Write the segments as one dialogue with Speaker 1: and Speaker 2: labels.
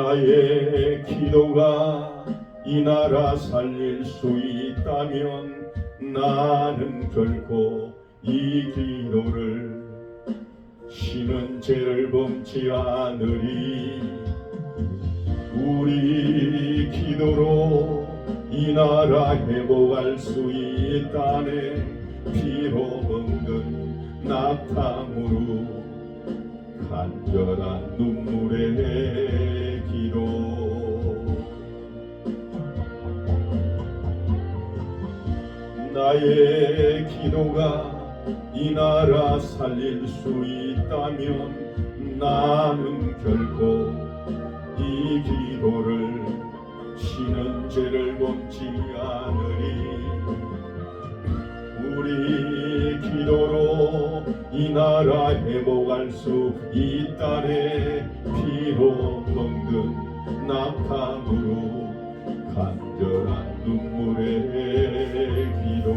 Speaker 1: 나의 기도가 이 나라 살릴 수 있다면 나는 결코 이 기도를 쉬는 죄를 범치 않으리. 우리 기도로 이 나라 회복할 수 있다네. 피로 먹는 낙탕으로 간절한 눈물 의 기도 나의 기도가 이 나라 살릴 수 있다면 나는 결코 이 기도를 쉬는 죄를 범치 않으리. 우리 기도로 이 나라 회복할 수 있다네. 피로 먹는 낙탕으로 간절한 눈물의 기도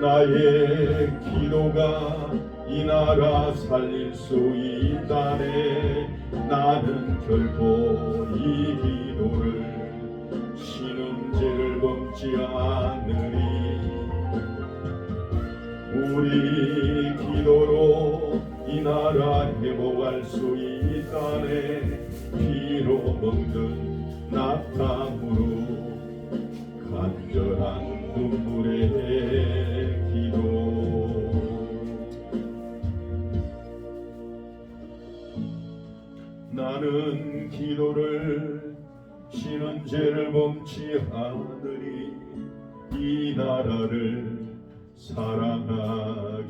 Speaker 1: 나의 기도가 이 나라 살릴 수 있다네. 나는 결코 이 기도를 않으리. 우리 기도로 이 나라 회복할 수 있다네 이 나라를 사랑하기에.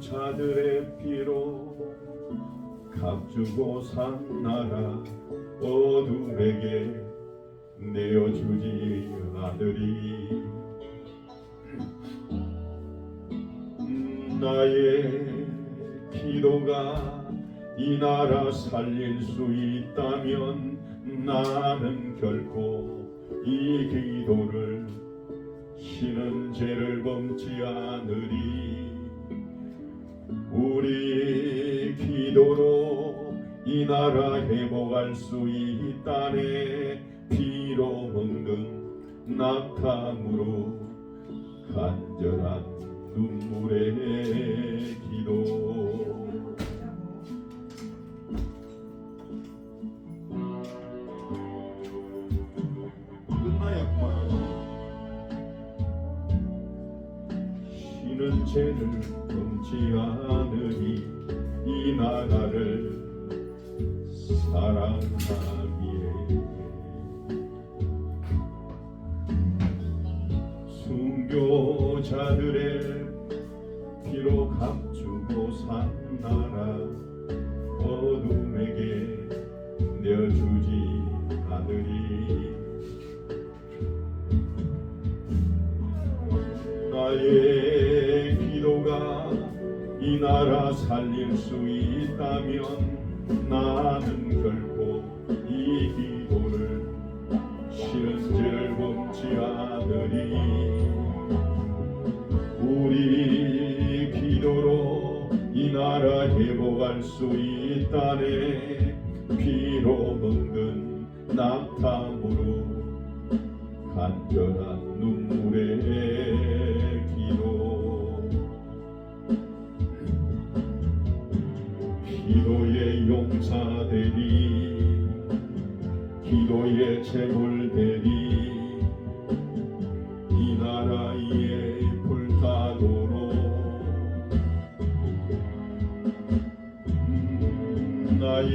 Speaker 1: 순교자들의 피로 값주고 산 나라 어둠에게 내어주지 음, 나의 기도가 이 나라 살릴 수 있다면 나는 결코 이 기도를 쉬는 죄를 범치 않으리. 우리 기도로 이 나라 회복할 수 있다네. 피로 먹는 낙탕으로 간절한 눈물의 기도 죄를 범치 않으니 이 나라를 사랑하기에. 순교자들의 피로 감추고 산 나라 어둠에게 내어주지 않으리 나라 살릴 수 있다면 나는 결코 이 기도를 죄를 범치 않으리. 우리 기도로 이 나라 회복할 수 있다네. 피로 먹는 낙탕으로 간절한 눈물 기도의 재물되리. 이 나라의 불타도로. 음, 나의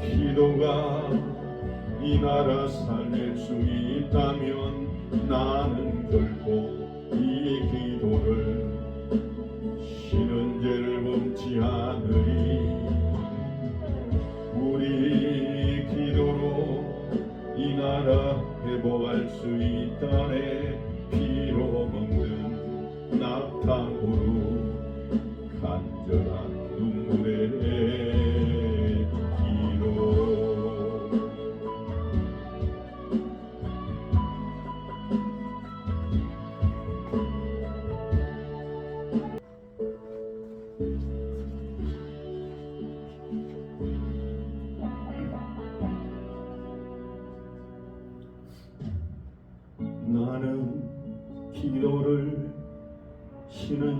Speaker 1: 기도가 이 나라 살릴 수 있다면 나는 회복할 수 있다네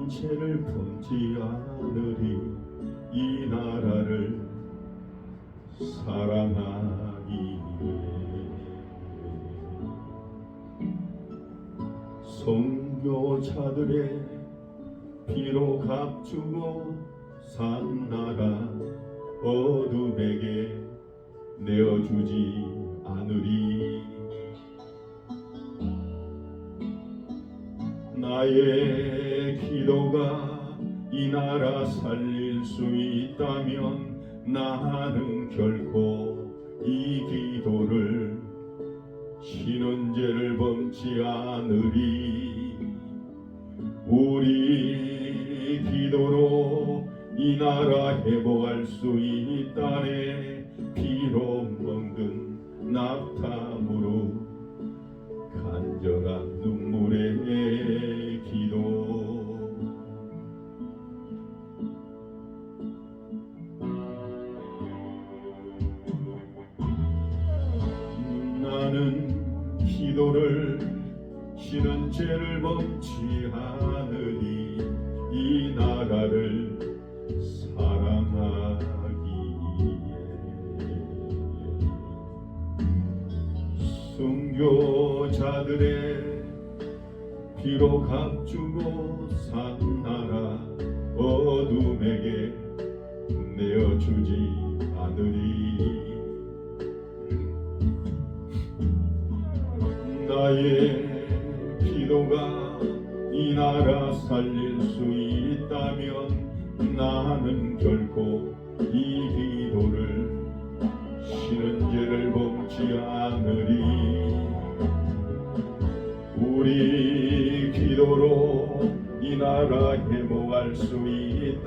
Speaker 1: 죄를 범치 않으리. 이 나라를 사랑하기에. 선교사들의 피로 값주고 산 나라 어둠에게 내어주지 않으리. 나의 기도가 이 나라 살릴 수 있다면 나는 결코 이 기도를 쉬는 죄를 범치 않으리. 우리 기도로 이 나라 회복할 수 있다네. 피로 먹는 낙탐으로 간절한 눈 순교자들의 피로 값주고 산 나라 어둠에게 내어주지 않으리. 나의 기도가 이 나라 살릴 수 있다면 나는 결코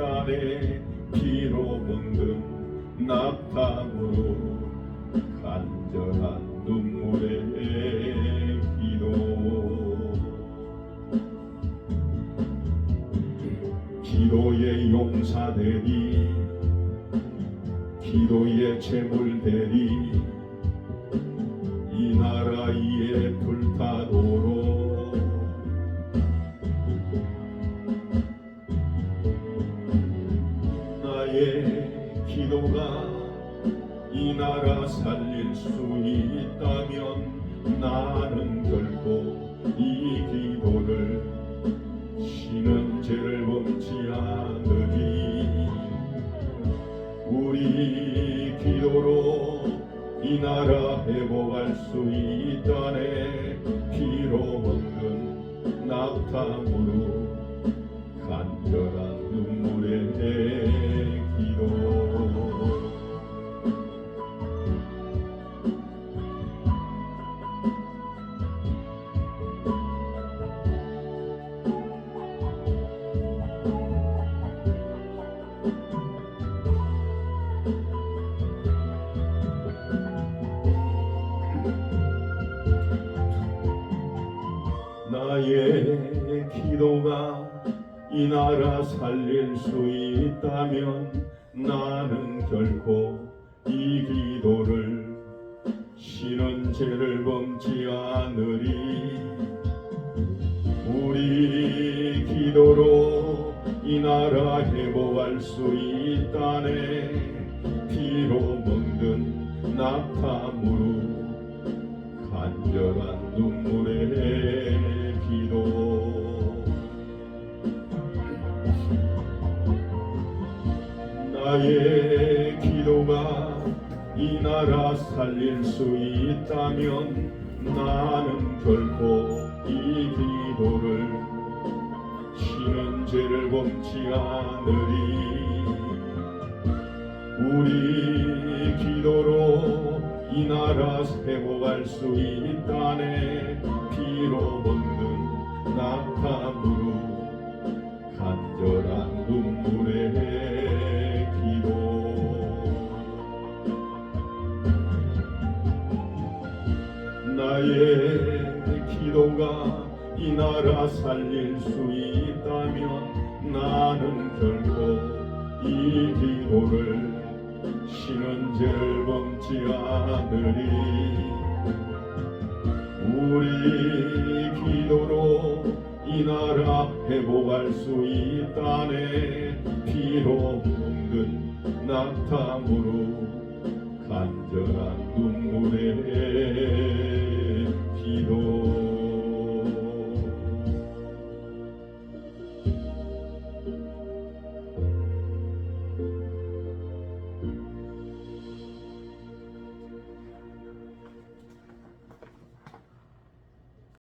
Speaker 1: 있다네 피로 먹는 낙탐으로 간절한 나라 회복할 수 있다네. 피로 먹는 낙탐으로 나의 기도가 이 나라 살릴 수 있다면 나는 결코 이 기도를 쉬는 죄를 범치 않으리. 우리 기도로 이 나라 회복할 수 있다네. 피로 먹는 낙탐으 나라 살릴 수 있다면 나는 결코 이 기도를 쉬는 죄를 범치 않으리. 우리 기도로 이 나라 회복할 수 있다네 나는 결코 이 기도를 죄를 범치 않으리. 우리 기도로 이 나라 회복할 수 있다네. 피로 묻은 눈물